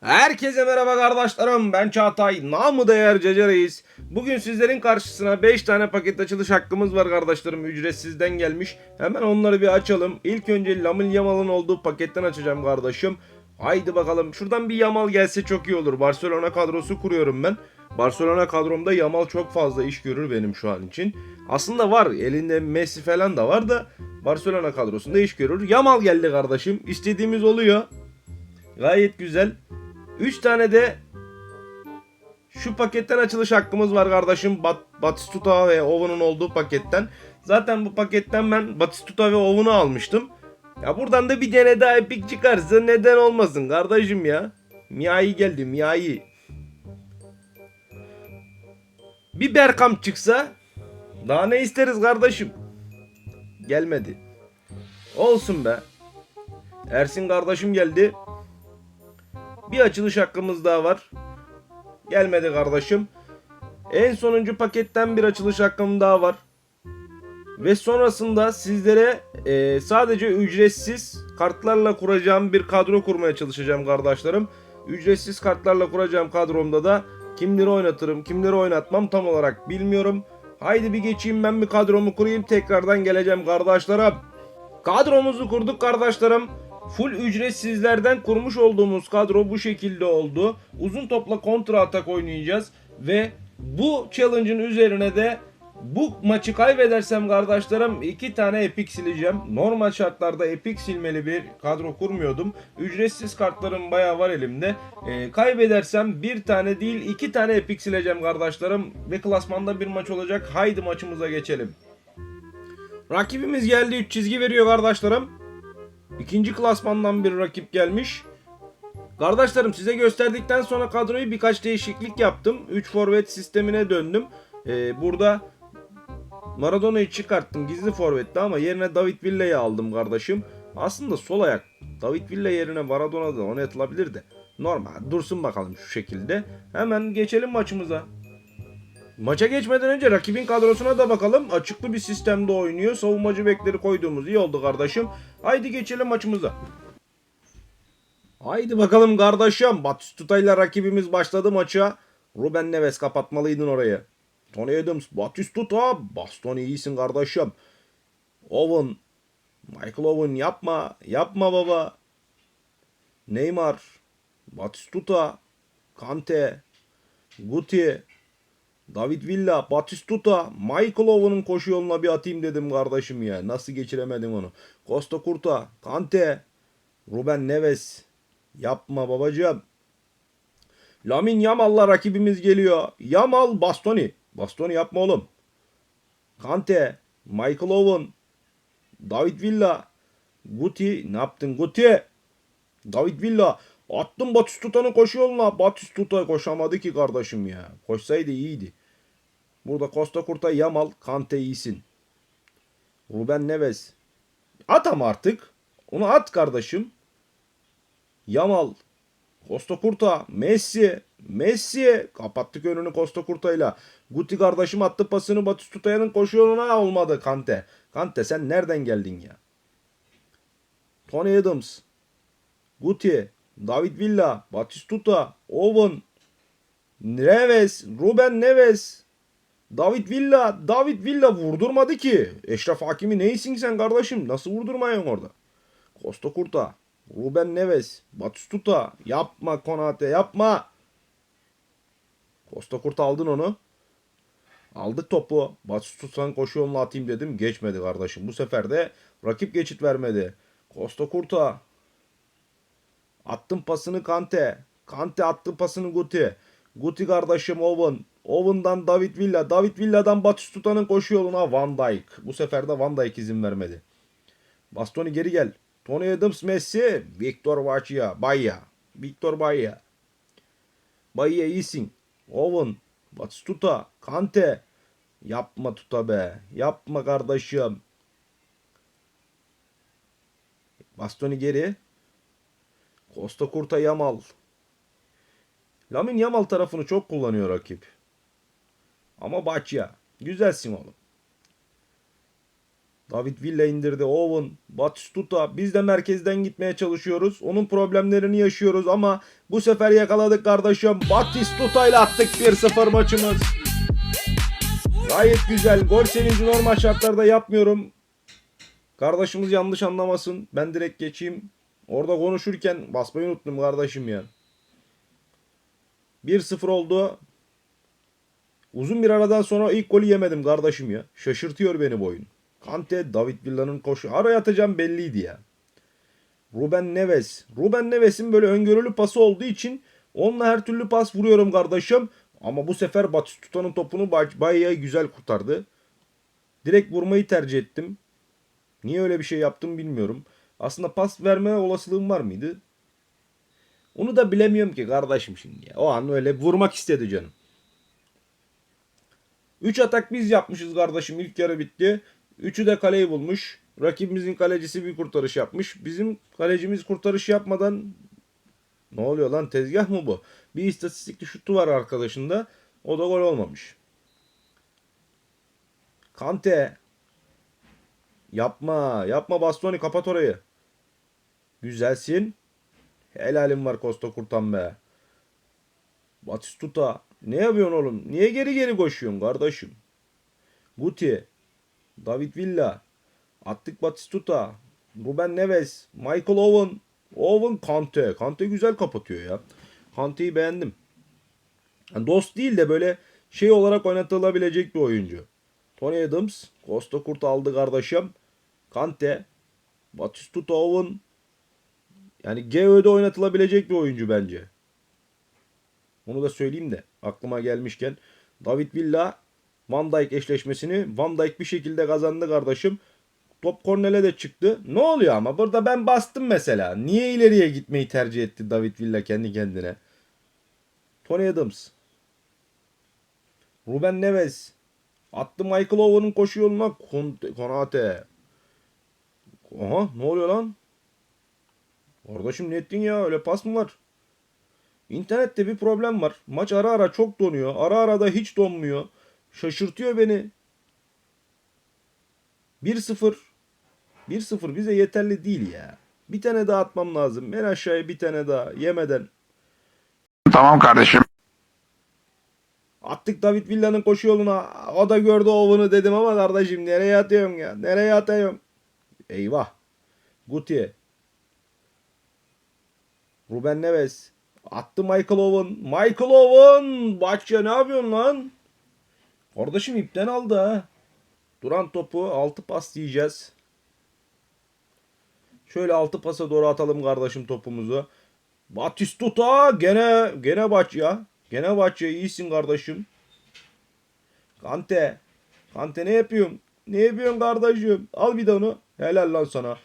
Herkese merhaba kardeşlerim. Ben Çağatay. Namı değer Cece. Bugün sizlerin karşısına 5 tane paket açılış hakkımız var kardeşlerim. Ücretsizden gelmiş. Hemen onları bir açalım. İlk önce Lamil Yamal'ın olduğu paketten açacağım kardeşim. Haydi bakalım. Şuradan bir Yamal gelse çok iyi olur. Barcelona kadrosu kuruyorum ben. Barcelona kadromda Yamal çok fazla iş görür benim şu an için. Aslında var. Elinde Messi falan da var da Barcelona kadrosunda iş görür. Yamal geldi kardeşim. İstediğimiz oluyor. Gayet güzel. 3 tane de şu paketten açılış hakkımız var kardeşim. Bat Batistuta ve Owen'un olduğu paketten. Zaten bu paketten ben Batistuta ve Owen'u almıştım. Ya buradan da bir tane daha epik çıkarsa neden olmasın kardeşim ya. Miai geldi Miai. Bir Berkamp çıksa daha ne isteriz kardeşim. Gelmedi. Olsun be. Ersin kardeşim geldi. Bir açılış hakkımız daha var. Gelmedi kardeşim. En sonuncu paketten bir açılış hakkım daha var. Ve sonrasında sizlere e, sadece ücretsiz kartlarla kuracağım bir kadro kurmaya çalışacağım kardeşlerim. Ücretsiz kartlarla kuracağım kadromda da kimleri oynatırım, kimleri oynatmam tam olarak bilmiyorum. Haydi bir geçeyim ben bir kadromu kurayım tekrardan geleceğim kardeşlerim. Kadromuzu kurduk kardeşlerim. Full ücretsizlerden kurmuş olduğumuz kadro bu şekilde oldu. Uzun topla kontra atak oynayacağız ve bu challenge'ın üzerine de bu maçı kaybedersem kardeşlerim iki tane epik sileceğim. Normal şartlarda epik silmeli bir kadro kurmuyordum. Ücretsiz kartlarım bayağı var elimde. Ee, kaybedersem bir tane değil iki tane epik sileceğim kardeşlerim. Ve klasmanda bir maç olacak. Haydi maçımıza geçelim. Rakibimiz geldi 3 çizgi veriyor kardeşlerim. İkinci klasmandan bir rakip gelmiş. Kardeşlerim size gösterdikten sonra kadroyu birkaç değişiklik yaptım. 3 forvet sistemine döndüm. Ee, burada Maradona'yı çıkarttım gizli forvetti ama yerine David Villa'yı aldım kardeşim. Aslında sol ayak. David Villa yerine Maradona da oynatılabilir de. Normal dursun bakalım şu şekilde. Hemen geçelim maçımıza. Maça geçmeden önce rakibin kadrosuna da bakalım. Açıklı bir sistemde oynuyor. Savunmacı bekleri koyduğumuz iyi oldu kardeşim. Haydi geçelim maçımıza. Haydi bakalım kardeşim. Batistuta ile rakibimiz başladı maça. Ruben Neves kapatmalıydın orayı. Tony Adams, Batistuta. Bastoni iyisin kardeşim. Owen. Michael Owen yapma. Yapma baba. Neymar. Batistuta. Kante. Guti. David Villa, Batistuta, Michael Owen'ın koşu yoluna bir atayım dedim kardeşim ya. Nasıl geçiremedim onu. Costa Curta, Kante, Ruben Neves. Yapma babacığım. Lamin Yamal'la rakibimiz geliyor. Yamal, Bastoni. Bastoni yapma oğlum. Kante, Michael Owen, David Villa, Guti. Ne yaptın Guti? David Villa. Attım Batistuta'nın koşu yoluna. Batistuta koşamadı ki kardeşim ya. Koşsaydı iyiydi. Burada Costa Curta, Yamal, Kante iyisin. Ruben Neves. At ama artık. Onu at kardeşim. Yamal. Costa Curta, Messi. Messi. Kapattık önünü Costa Curta'yla. Guti kardeşim attı pasını Batistuta'nın koşu yoluna olmadı Kante. Kante sen nereden geldin ya? Tony Adams. Guti. David Villa, Batistuta, Owen, Neves, Ruben Neves, David Villa, David Villa vurdurmadı ki. Eşref Hakimi neysin sen kardeşim? Nasıl vurdurmayın orada? Costa Curta, Ruben Neves, Batistuta, yapma Konate yapma. Costa Curta aldın onu. Aldık topu. Batistuta'nın koşu yoluna atayım dedim. Geçmedi kardeşim. Bu sefer de rakip geçit vermedi. Costa Curta, Attım pasını Kante. Kante attı pasını Guti. Guti kardeşim Owen. Owen'dan David Villa. David Villa'dan Batistuta'nın koşu yoluna Van Dijk. Bu sefer de Van Dijk izin vermedi. Bastoni geri gel. Tony Adams Messi. Victor Vaccia. Baya. Victor Baya. Baya iyisin. Owen. Batistuta. Kante. Yapma tuta be. Yapma kardeşim. Bastoni geri. Costa Curta Yamal. Lamin Yamal tarafını çok kullanıyor rakip. Ama Bahçya. Güzelsin oğlum. David Villa indirdi. Owen, Batistuta. Biz de merkezden gitmeye çalışıyoruz. Onun problemlerini yaşıyoruz ama bu sefer yakaladık kardeşim. Batistuta ile attık 1-0 maçımız. Gayet güzel. Gol sevinci normal şartlarda yapmıyorum. Kardeşimiz yanlış anlamasın. Ben direkt geçeyim. Orada konuşurken basmayı unuttum kardeşim ya. 1-0 oldu. Uzun bir aradan sonra ilk golü yemedim kardeşim ya. Şaşırtıyor beni bu oyun. Kante, David Villa'nın koşu. Araya atacağım belliydi ya. Ruben Neves. Ruben Neves'in böyle öngörülü pası olduğu için onunla her türlü pas vuruyorum kardeşim. Ama bu sefer Batistuta'nın topunu bay- bayağı güzel kurtardı. Direkt vurmayı tercih ettim. Niye öyle bir şey yaptım bilmiyorum. Aslında pas verme olasılığım var mıydı? Onu da bilemiyorum ki kardeşim şimdi ya. O an öyle vurmak istedi canım. 3 atak biz yapmışız kardeşim. İlk yarı bitti. 3'ü de kaleyi bulmuş. Rakibimizin kalecisi bir kurtarış yapmış. Bizim kalecimiz kurtarış yapmadan ne oluyor lan tezgah mı bu? Bir istatistikli şutu var arkadaşında. O da gol olmamış. Kante. Yapma. Yapma Bastoni kapat orayı. Güzelsin. Helalim var Costa Kurtan be. Batistuta. Ne yapıyorsun oğlum? Niye geri geri koşuyorsun kardeşim? Guti. David Villa. Attık Batistuta. Ruben Neves. Michael Owen. Owen Kante. Kante güzel kapatıyor ya. Kante'yi beğendim. Yani dost değil de böyle şey olarak oynatılabilecek bir oyuncu. Tony Adams. Costa Kurt aldı kardeşim. Kante. Batistuta Owen. Yani GÖ'de oynatılabilecek bir oyuncu bence. Onu da söyleyeyim de aklıma gelmişken. David Villa Van Dijk eşleşmesini Van Dijk bir şekilde kazandı kardeşim. Top kornele de çıktı. Ne oluyor ama burada ben bastım mesela. Niye ileriye gitmeyi tercih etti David Villa kendi kendine? Tony Adams. Ruben Neves. Attı Michael Owen'ın koşu yoluna. Konate. Aha ne oluyor lan? Kardeşim ne ettin ya? Öyle pas mı var? İnternette bir problem var. Maç ara ara çok donuyor. Ara ara da hiç donmuyor. Şaşırtıyor beni. 1-0. 1-0 bize yeterli değil ya. Bir tane daha atmam lazım. En aşağıya bir tane daha yemeden. Tamam kardeşim. Attık David Villa'nın koşu yoluna. O da gördü Owen'ı dedim ama kardeşim nereye atıyorum ya? Nereye atıyorum? Eyvah. Guti. Ruben Neves. Attı Michael Owen. Michael Owen. Bahçe ne yapıyorsun lan? Kardeşim ipten aldı ha. Duran topu 6 pas diyeceğiz. Şöyle 6 pasa doğru atalım kardeşim topumuzu. Batistuta gene gene ya. Gene ya iyisin kardeşim. Kante. Kante ne yapıyorsun? Ne yapıyorsun kardeşim? Al bir de onu. Helal lan sana.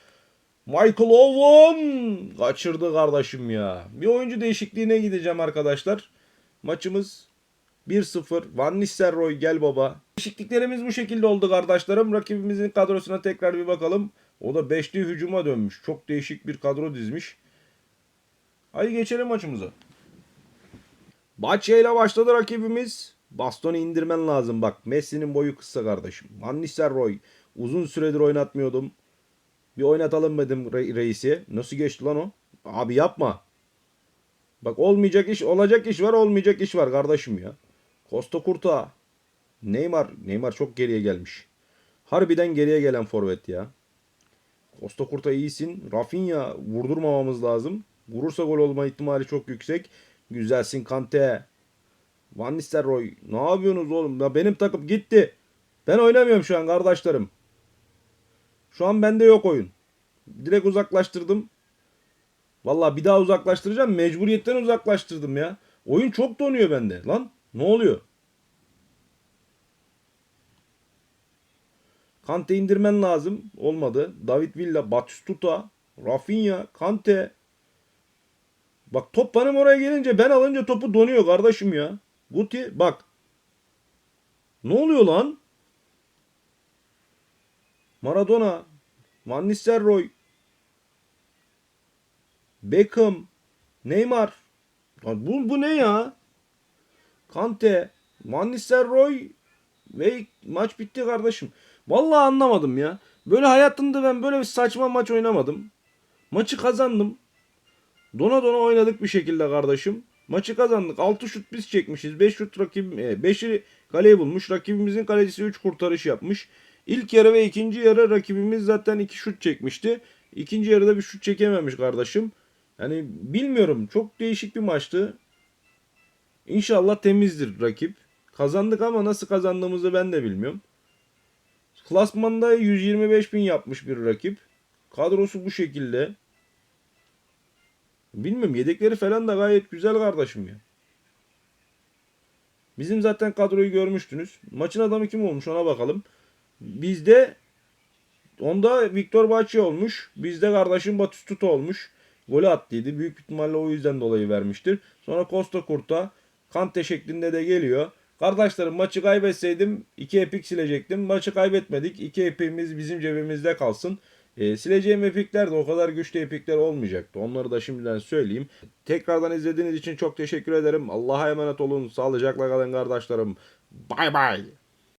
Michael Owen kaçırdı kardeşim ya. Bir oyuncu değişikliğine gideceğim arkadaşlar. Maçımız 1-0. Van Nistelrooy gel baba. Değişikliklerimiz bu şekilde oldu kardeşlerim. Rakibimizin kadrosuna tekrar bir bakalım. O da beşli hücuma dönmüş. Çok değişik bir kadro dizmiş. Hadi geçelim maçımıza. Bahçe ile başladı rakibimiz. Bastonu indirmen lazım bak. Messi'nin boyu kısa kardeşim. Van Nistelrooy. Uzun süredir oynatmıyordum. Bir oynatalım dedim re- reisi. Nasıl geçti lan o? Abi yapma. Bak olmayacak iş, olacak iş var, olmayacak iş var kardeşim ya. Costa Curta. Neymar. Neymar çok geriye gelmiş. Harbiden geriye gelen forvet ya. Costa Curta iyisin. Rafinha vurdurmamamız lazım. Vurursa gol olma ihtimali çok yüksek. Güzelsin Kante. Van Nistelrooy. Ne yapıyorsunuz oğlum? Ya benim takım gitti. Ben oynamıyorum şu an kardeşlerim. Şu an bende yok oyun. Direkt uzaklaştırdım. Vallahi bir daha uzaklaştıracağım. Mecburiyetten uzaklaştırdım ya. Oyun çok donuyor bende. Lan ne oluyor? Kante indirmen lazım. Olmadı. David Villa, Batistuta, Rafinha, Kante. Bak top benim oraya gelince ben alınca topu donuyor kardeşim ya. Guti bak. Ne oluyor lan? Maradona, Van Nistelrooy, Beckham, Neymar. Bu, bu ne ya? Kante, Van Nistelrooy ve maç bitti kardeşim. Vallahi anlamadım ya. Böyle hayatımda ben böyle bir saçma maç oynamadım. Maçı kazandım. Dona dona oynadık bir şekilde kardeşim. Maçı kazandık. 6 şut biz çekmişiz. 5 şut rakip 5'i kaleye bulmuş. Rakibimizin kalecisi 3 kurtarış yapmış. İlk yarı ve ikinci yarı rakibimiz zaten 2 şut çekmişti. İkinci yarıda bir şut çekememiş kardeşim. Yani bilmiyorum. Çok değişik bir maçtı. İnşallah temizdir rakip. Kazandık ama nasıl kazandığımızı ben de bilmiyorum. Klasmanda 125 bin yapmış bir rakip. Kadrosu bu şekilde. Bilmiyorum yedekleri falan da gayet güzel kardeşim ya. Bizim zaten kadroyu görmüştünüz. Maçın adamı kim olmuş ona bakalım. Bizde onda Viktor Bahçe olmuş. Bizde kardeşim Batistuta olmuş. Golü attıydı. Büyük ihtimalle o yüzden dolayı vermiştir. Sonra Costa Kurta Kante şeklinde de geliyor. Kardeşlerim maçı kaybetseydim 2 epik silecektim. Maçı kaybetmedik. 2 epimiz bizim cebimizde kalsın. E, sileceğim epikler de o kadar güçlü epikler olmayacaktı. Onları da şimdiden söyleyeyim. Tekrardan izlediğiniz için çok teşekkür ederim. Allah'a emanet olun. Sağlıcakla kalın kardeşlerim. Bay bay.